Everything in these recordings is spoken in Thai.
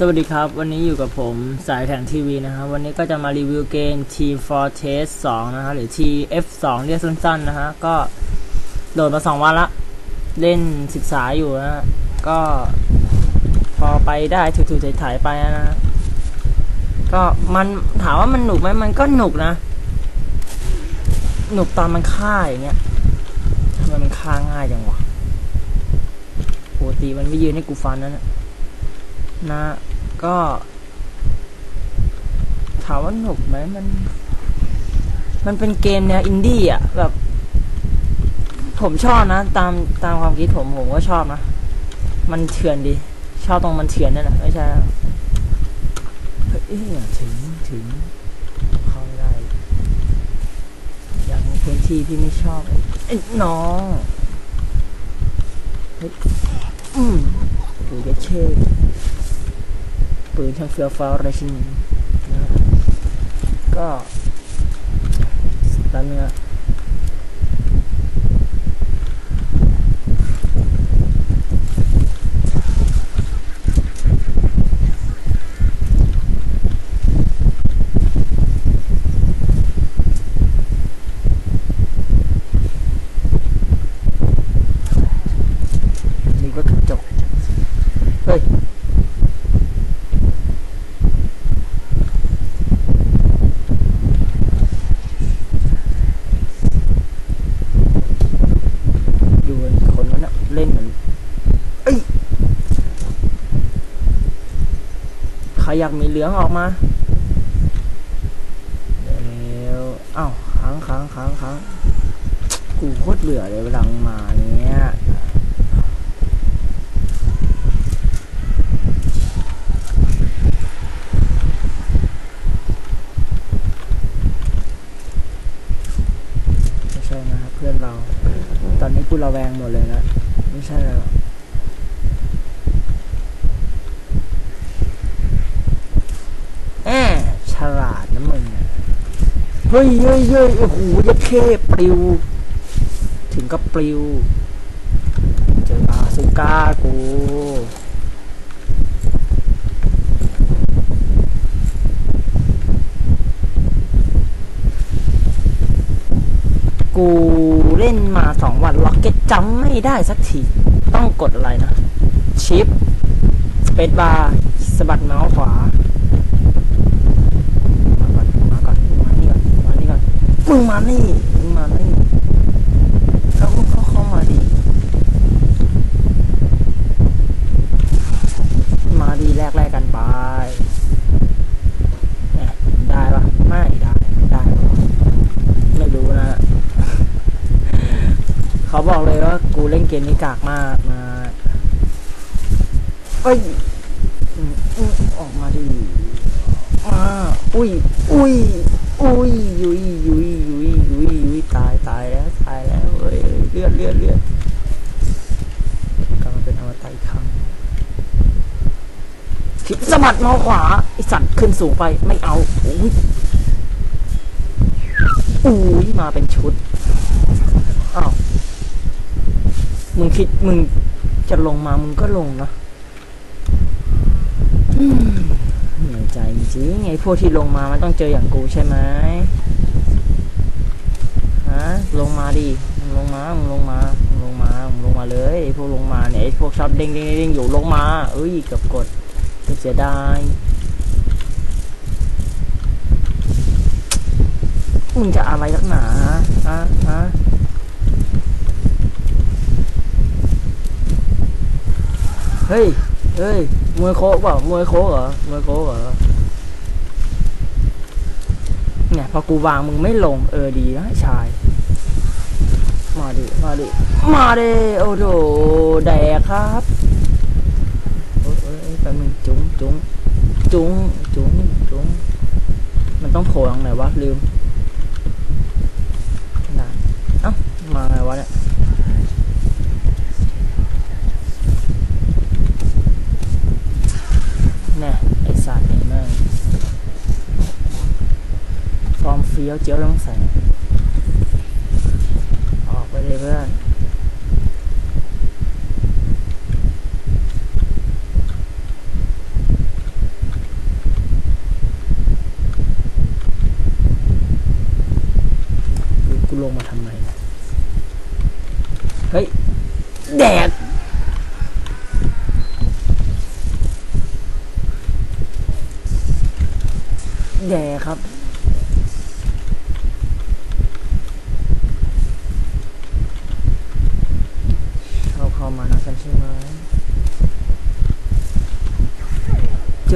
สวัสดีครับ วันนี้อยู่กับผมสายแข่งทีวีนะครับ วันนี้ก็จะมารีวิวเกม T Fortress 2 นะฮะหรือ TF2 เรียกสั้นๆนะฮะก็โหลดมา 2 วันละ เล่นศึกษาอยู่นะฮะก็ พอไปได้ถูๆถ่ายๆไปนะฮะก็มันถามว่ามันหนุกไหมมันก็หนุกนะ หนุกตอนมันฆ่าอย่างเงี้ยทำไมมันฆ่าง่ายจังวะปกติมันไม่ยืนให้กูฟันนั่นนะนะ ก็ถามว่าหนุกไหมมัน มันเป็นเกมแนวอินดี้อะ แบบ ผมชอบนะ ตามตามความคิดผมผมก็ชอบนะ มันเถื่อนดี ชอบตรงมันเถื่อนนั่นแหละไม่ใช่เฮ้ยถึงถึงเข้าได้อย่างพื้นที่ที่ไม่ชอบเอ้น้องเฮ้ยอืมดูเดเช่ ปืนทางเฟือฟ้าอะไรชิ้นนี้นะก็ตามเนื้อนี่ก็กระจก เฮ้ย ดูคนนั้นนะเล่นเหมือนเอ้ยใคร อยากมีเหลืองออกมาเดี๋ยวอ้าวค้างค้างค้างค้างกูโคตรเบื่อเลยเวลามึงมาเนี้ยไม่ใช่นะครับเพื่อนเรา ตอนนี้กูระแวงหมดเลยนะ ไม่ใช่แล้วแอบฉลาดนะมึงอะ เฮ้ยเฮ้ยเฮ้ยโอ้โหยัดเข้ปลิว ถึงกับปลิว เจอบาซูก้ากูกูเล่นมาสองวันล็อกเก็ตจำไม่ได้สักที ต้องกดอะไรนะ ชิป สเปซบาร์สะบัดเมาส์ขวาก่อน มาก่อน มานี่ก่อน มานี่ก่อน มึงมานี่มึงมานี่แล้วมึงก็เข้ามาดี มาดีแลกแลกกันไปเนี่ยได้ปะไม่ได้ได้ปะไม่รู้นะ เขาบอกเลยว่ากูเล่นเกมนี้กากมากนะเอ้ยอืมอืมออกมาดิมาอุ้ย อุ้ย อุ้ยยุยยุยยุย ลือดเลือดเลือดกลับมาเป็นอวตารอีกครั้งคลิปสะบัดมาขวาไอสัตว์ขึ้นสูงไปไม่เอาอุ้ยอุ้ยมาเป็นชุดอ้าวมึงคิดมึงจะลงมามึงก็ลงนะเหนื่อยใจจริงไอพวกที่ลงมามันต้องเจออย่างกูใช่ไหมฮะลงมาดิ ลงมามึงลงมามึงลงมามึงลงมาเลยไอพวกลงมาเนี่ยไอพวกชอบเด้งเด้งเด้งอยู่ลงมาเอ้ยเกือบกดเสียดายมึงจะอะไรนักหนาฮะฮะเฮ้ย เฮ้ย มวยโคกเปล่ามวยโคกเหรอ มวยโคกเหรอ เนี่ย พอกูวางมึงไม่ลง เออดีนะไอชาย มาดิ มาดิ มาดิโอ้โหแดกครับเอ้ยเอ้ยเอ้ยแป๊บนึงจุ้งจุ้งจุ้งจุ้งจุ้งมันต้องโผล่ทางไหนวะ ลืมนะเอ้า มาไงวะเนี่ยน่ไอสัตว์ไอ้แม่งฟอร์มเฟี้ยวเจียวต้องใส่ เพื่อนกูลงมาทำไม เฮ้ย แดดแย่ครับ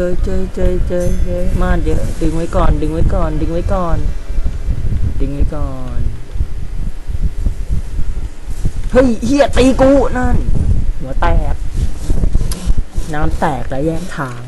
เจอเจอเจอเจอเจอมาเดี๋ยวดึงไว้ก่อน ดึงไว้ก่อน ดึงไว้ก่อน ดึงไว้ก่อน เฮ้ยเฮียตีกูนั่นหัวแตก น้ำแตกและแยกทาง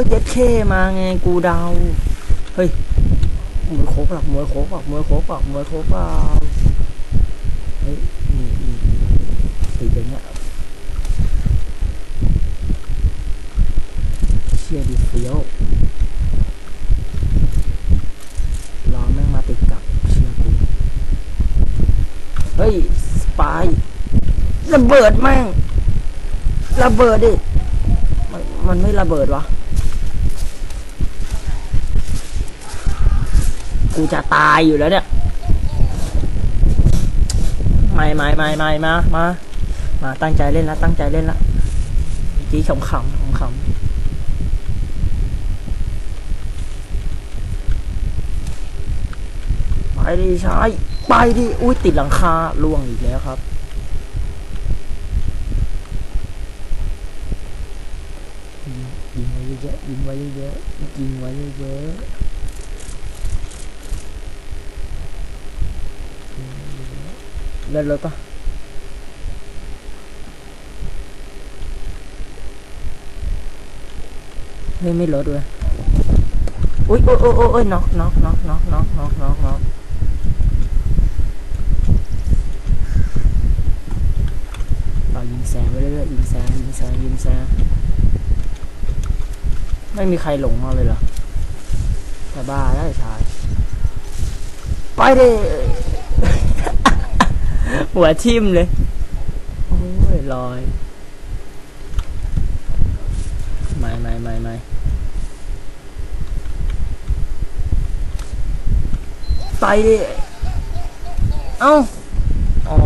ออเจ็ดเคมาไงกูเดา เฮ้ยมวยโคกหรอกมวยโคกหรอกมวยโคกหรอกมวยโคกเปล่าเฮ้ยนี่นี่นี่ติดอย่างเงี้ยเชียดีเฟียวรอแม่งมาติดกับเชียร์กูเฮ้ยสปายระเบิดแม่งระเบิดดิมันมันไม่ระเบิดวะ กูจะตายอยู่แล้วเนี่ยไม่ไม่ไม่ไม่มามามาตั้งใจเล่นละตั้งใจเล่นละจีขำขำขำขำไปดิชายไปดิอุ้ยติดหลังคาล่วงอีกแล้วครับยิงไว้เยอะๆยิงไว้เยอะๆยิงไว้เยอะๆยิงไว้เยอะๆ เล่นรถปะเฮ้ยไม่ลดเลยอุ้ยโอ้ยโอ้ยโอ้ยโอ้ยน็อกน็อกน็อกน็อกน็อกน็อกน็อกน็อกเรายิงแซงไปเรื่อยๆยิงแซงยิงแซงยิงแซงไม่มีใครหลงมาเลยเหรอจะบ้าได้ชาย ไปเด้ หัวทิ่มเลย โอ้ยลอยไม่ไม่ไม่ไม่ไปดิเอ้า อ๋อ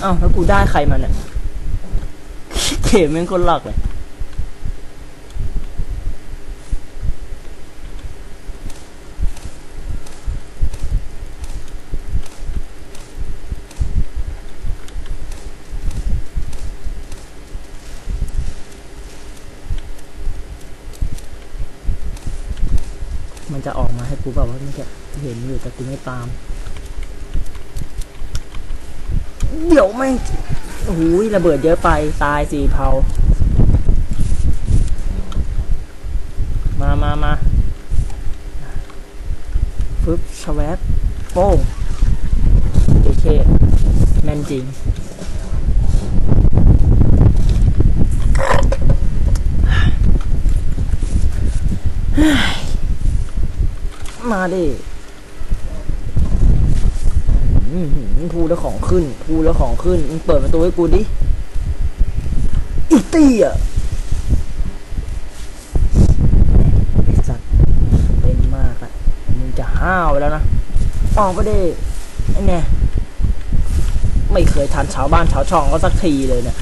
เอ้า แล้วกูได้ใครมาเนี่ยเข็มเป็นคนหลักเลย จะออกมาให้กูแบบว่ามันจะเห็นอยู่แต่กูไม่ตาม เดี๋ยวไม่โอ้โหระเบิดเยอะไปตายสี่เผา มามามาฟึบชแวบโป้งโอเคแม่นจริง ดิอื้อหือพูดแล้วของขึ้น พูดแล้วของขึ้น มึงเปิดประตูให้กูดิ อีตี้อะไอ้สัตว์เป็นมากอะมึงจะห้าวไปแล้วนะออกไปดิไอ้แน่ไม่เคยทันชาวบ้านชาวช่องก็สักทีเลยเนี่ย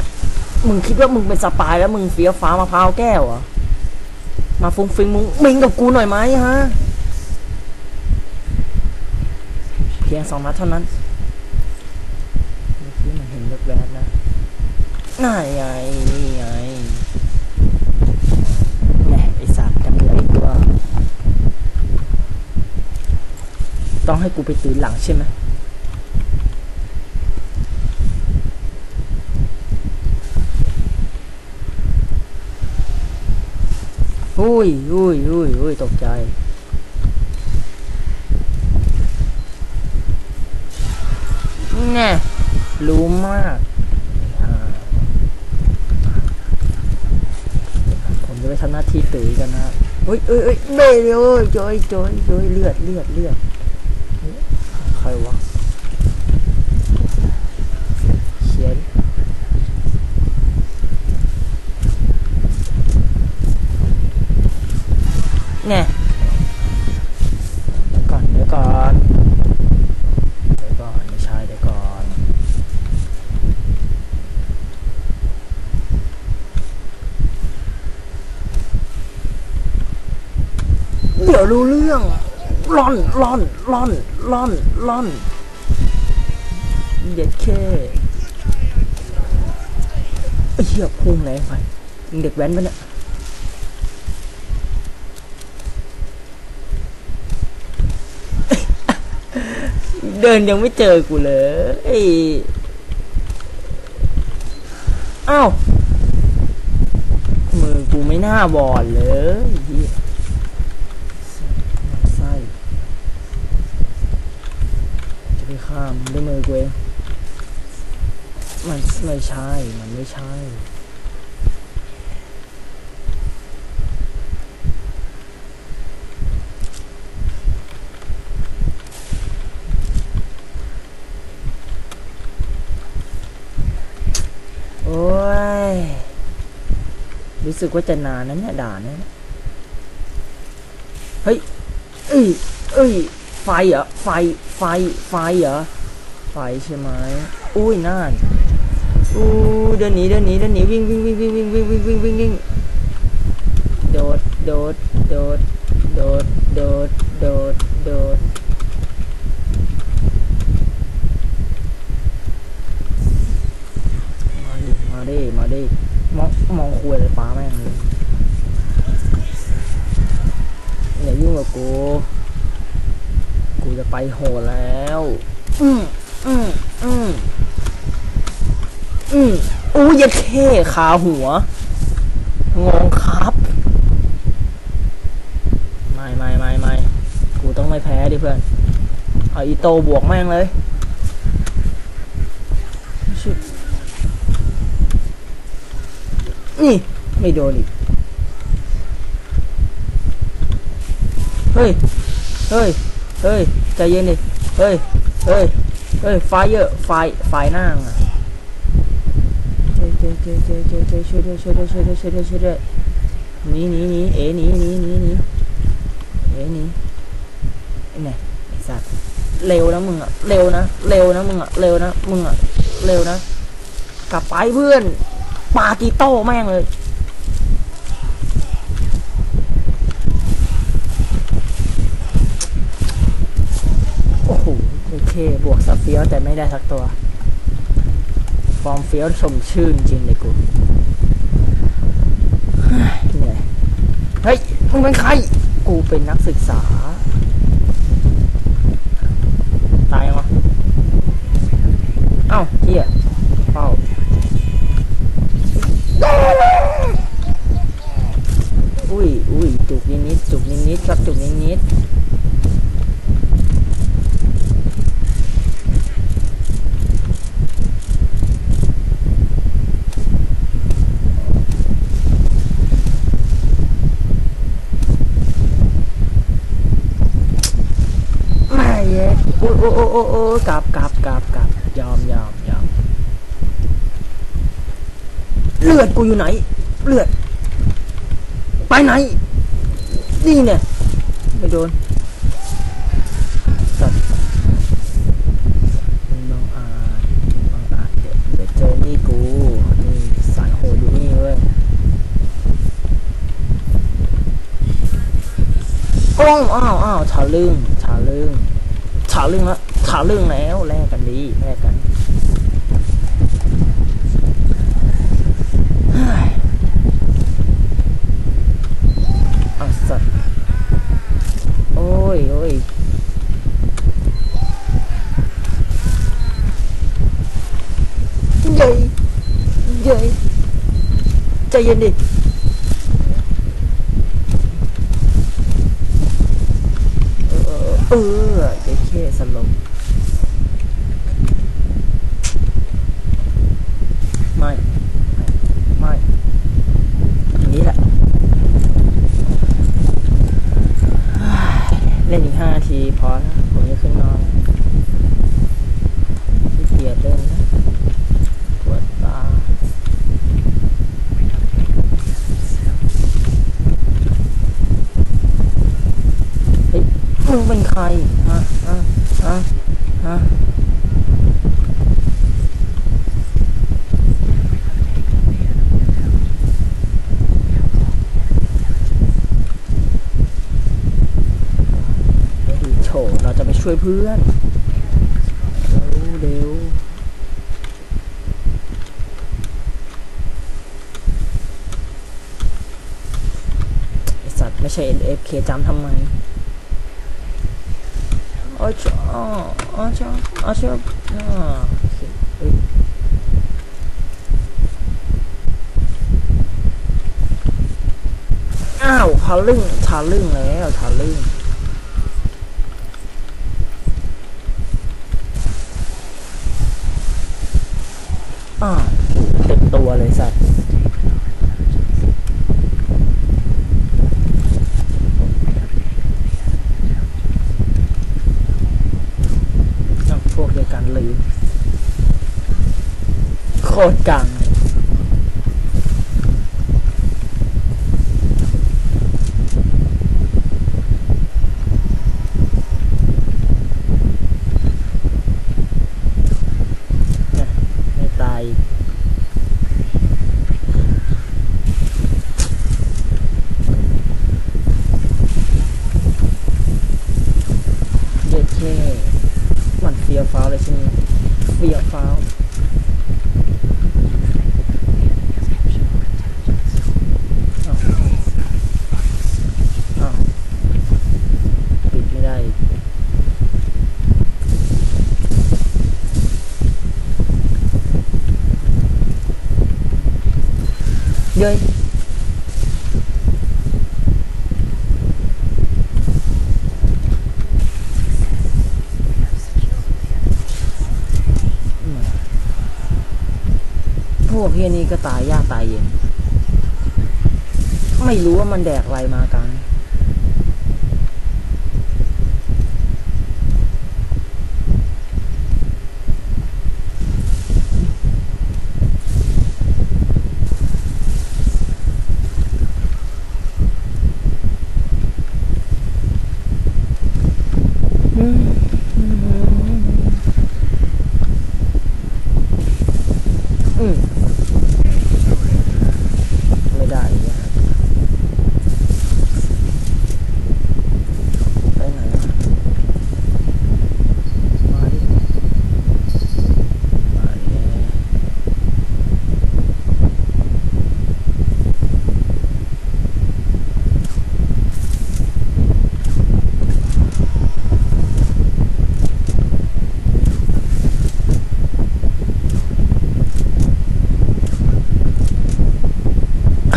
มึงคิดว่ามึงเป็นสปายแล้วมึงเฟี้ยวฟ้ามะพร้าวแก้วเหรอ มาฟุ้งฟิงมุงมิงกับกูหน่อยไหมฮะ เพียงสองนัดเท่านั้นเมื่อกี้มันเห็นแวบๆนะน่าไงนี่ไงแหมไอสัตว์ยังเลืออีกตัว ต้องให้กูไปตื่นหลังใช่ไหมอุ้ยอุ้ยอุ้ยอุ้ยตกใจ ไงรู้มากผมจะไปทำหน้าที่ตุ๋ยกันนะเฮ้ยเอ้ยเอ้ยเบลโอ้ยโจยโจยโจยเลือดเลือดเลือดเฮ้ยใครวะเขียนแน่เดี๋ยวก่อนเดี๋ยวก่อนเดี๋ยวก่อนไม่ใช่เดี๋ยวก่อน เดี๋ ยวรู้เรื่องร่อนร่อนร่อนร่อนร่อนเด็ดเคไอ้เหี้ยพุ่งแรงไปเด็กแว้นปะเนี่ยเดินยังไม่เจอกูเลยไอ้อ้าวมือกูไม่น่าบอดเลยไอ้เหี้ย ไส้ จะไปข้ามด้วยมือกูเองมันไม่ใช่ มันไม่ใช่ โอ้ย รู้สึกว่าจะนานนั้นเนี่ยด่านนั้นเนี่ยเฮ้ย เอ้ย เอ้ย ไฟเหรอ ไฟ ไฟ ไฟเหรอ ไฟใช่ไหมอุ้ยน่านอู้เดินหนีเดินหนีเดินหนีวิ่งวิ่งวิ่งวิ่งวิ่งวิ่งวิ่งวิ่งวิ่งวิ่งโดดโดดโดดโดดโดดโดดโดดมาดิมาดิมาดิมองมองคุยอะไรป้าแม่งเลยายุ่งกับกู กูจะ ไปโหดแล้ว อืมอืมอืมอืมอู้ยดเท่ขาหัว งงครับ ไม่ไม่ไม่ไม่กูต้องไม่แพ้ดิเพื่อน เอาอีโตบวกแม่งเลยชิบนี่ไม่โดนอีก เฮ้ย เฮ้ย เฮ้ย ใจเย็นดิ เฮ้ย เฮ้ย เฮ้ย ไฟเยอะ ไฟ ไฟหน้าอะเจ๊เจ๊เจ๊เจ๊เจ๊เจ๊ช่วยด้วยช่วยด้วยช่วยด้วยช่วยด้วยช่วยด้วยหนีหนีหนีเอ๋หนีหนีหนีหนีเอ๋หนีไอ้เนี่ยไอ้สัตว์เร็วนะมึงอะเร็วนะเร็วนะมึงอะเร็วนะมึงอะเร็วนะ กลับไปเพื่อนปากีโต้แม่งเลย โอ้โหโอ เค บวกสเฟียวแต่ไม่ได้สักตัว ฟอร์มเฟียวสมชื่นจริงเลยกูเฮ้ยเหนื่อยเฮ้ยมึงเป็นใคร กูเป็นนักศึกษา ตายยังวะเอ้าเฮียเป้า อุ้ยอุ้ยจุกนิดนิดๆจุกนิดนิดๆครับจุกนิดนิดๆ ไม่เย้โอ้โอ้โอ้โอ้โอ้ กลับกลับกลับกลับยอมยอมยอมเลือดกูอยู่ไหน เลือด ไปไหน นี่เนี่ยไม่โดนสัตว์มึงบังอาจบังอาจเดี๋ยวเดี๋ยวเจอนี่กูนี่สายโหดอยู่นี่เว้ยอ้องอ้าวอ้าวชาลึงชาลึงชาลึงแล้ว ชาลึงแล้วแลกกันดีแลกกันเฮ้ยเอาสัตว์โอ้ยโอ้ยเย้ยเย้ยใจเย็นดิเออเออเจ๊เข้สลบไม่ ไม่ ไม่อย่างนี้แหละ ทีพอนะผมจะขึ้นนอนที่เกียดเล่นนะปวดตาเฮ้ยมึงเป็นใครฮะฮะฮะฮะ เดี๋ยวโเราจะไปช่วยเพื่อนเร็วเร็วไอสัตว์ไม่ใช่ NFK จำทำไมอ๋อชออ๋อชออ๋อชออ๋อโอเคเฮ้ยอ้าวทะลึ่งทะลึ่งแล้วทะลึ่ง อ่าเต็มตัวเลยสัตว์พวกเดียวกันลืมโคตรกังเลยเนี่ยไม่ตายอีก เย็ดแค่มันเฟียวฟ้าวเลยใช่ไหมเฟียวฟ้าวอ้าวอ้าวปิดไม่ได้อีก ยยพวกเฮียนี่ก็ตายยากตายเย็น ไม่รู้ว่ามันแดกอะไรมากัน อืมอืมอืม ไม่ได้อีกอะไปไหนอะมาดิมาดิ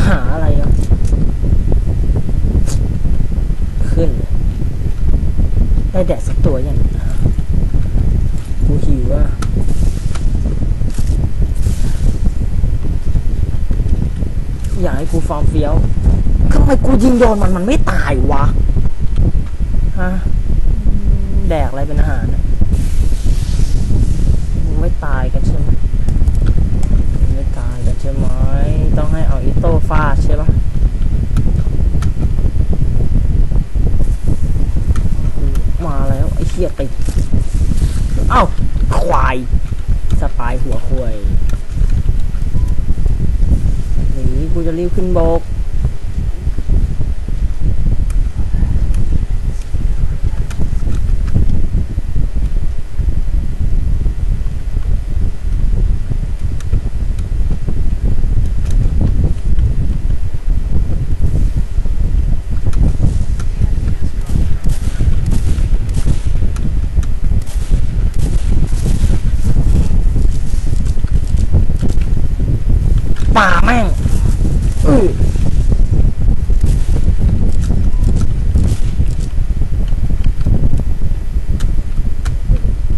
หาอะไรอะ ขึ้นเลย ได้แดดสักตัวยังกูหิวอะอยากให้กูฟาร์มเฟี้ยวทำไมกูยิงโดนมันมันไม่ตายวะ ฮะ แดกอะไรเป็นอาหารอะมึงไม่ตายกันใช่ไหมไม่ตายกันใช่ไหมต้องให้เอาอิโต้ฟาดใช่ปะ มาแล้วไอ้ เหี้ยติดเอ้าควายสปายหัวควายนีกูจะรีบขึ้นบก ป่าแม่งอื้อ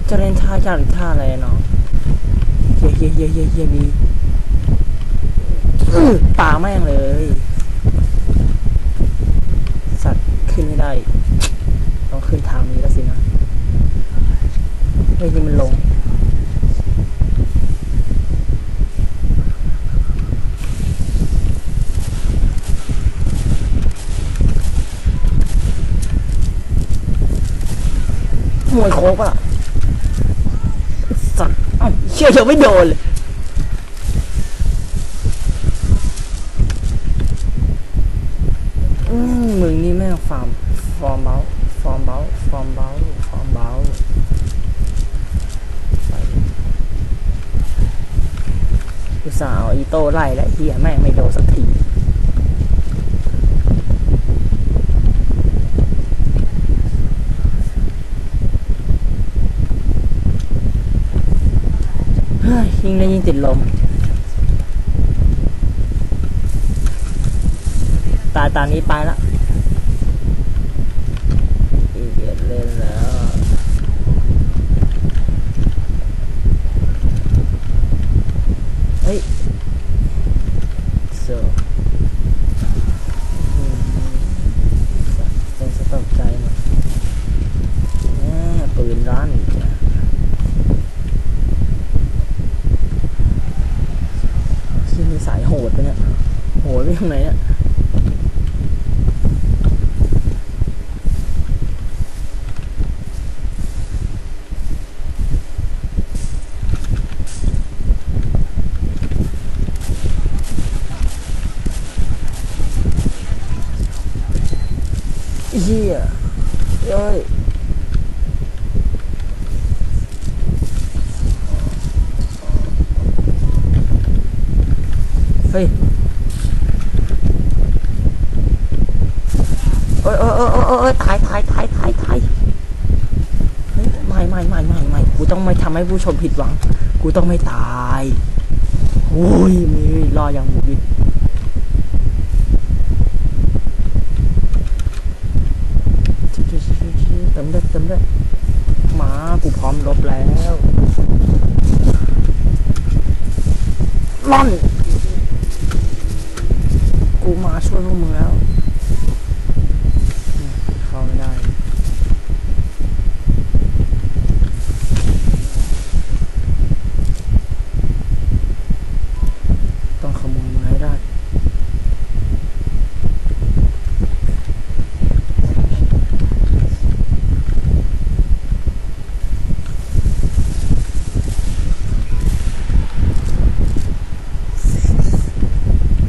จะเล่นท่า ยากหรือท่าอะไรอะน้องเย่เย่เย่เย่เย่บีป่าแม่งเลย สัตว์ขึ้นไม่ได้ ต้องขึ้นทางนี้แล้วสินะเฮ้ยนี่มันลงมวยโคกอะ เชื่อยังไม่โดนเลยมึงนี่แม่ฟาร์มฟอร์มเบลฟอร์มเบลฟอร์มเบลฟอร์มเบลอุตส่าห์เอาอีโต้ไล่และเฮียแม่งไม่โดนสักทีเฮ้ ยิ่งได้ยิ่งติดลม ตายตอนนี้ไปละอีเกียเล่นแล้ว เฮ้ยโซอืมเป็นสตกใจหมดแม่ปืนร้านอีกอะที่มีสายโหดปะเนี่ย โหดไปทางไหนเนี่ย เฮียเอ้ย เฮ้ยเอ้ยเอ้ยเอ้ยเอ้ยเอ้ยถ่ายถ่ายถ่ายถ่ายถ่ายเฮ้ยไม่ไม่ไม่ไม่ไม่กูต้องไม่ทำ ให้ผู้ชมผิดหวัง กูต้องไม่ตายโอ้ยมีรออย่างบุบิดเติมเลือดเติมเลือดมา กูพร้อมรบแล้วล่อน กูมาช่วยพวกมึงแล้วอืมเข้าไม่ได้ ต้องขโมยมึงให้ได้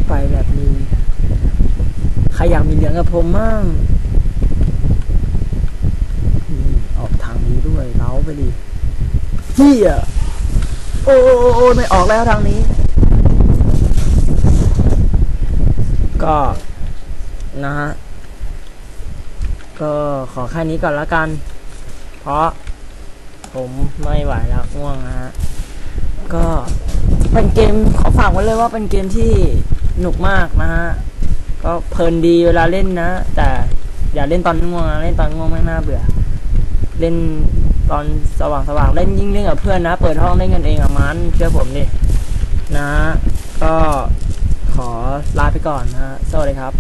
ไปแบบนี้ ใครอยากมีเหลืองกับ ผมมั่งออกทางนี้ด้วยเล้าไปดิเฮียโอ้โอ้โอ้โอไม่ออกแล้วทางนี้ ก็นะฮะ ก็ขอแค่นี้ก่อนละกัน เพราะผมไม่ไหวแล้วง่วงฮะ ก็เป็นเกมขอฝากไว้เลยว่าเป็นเกมที่หนุกมากนะฮะ ก็เพลินดีเวลาเล่นนะ แต่อย่าเล่นตอนง่วงนะเล่นตอนง่วงไม่น่าเบื่อ เล่นตอนสว่างสว่างเล่นยิ่งเล่นกับเพื่อนนะ เปิดห้องเล่นกันเองอะมันเชื่อผมดินะ ก็ขอลาไปก่อนนะฮะสวัสดีครับ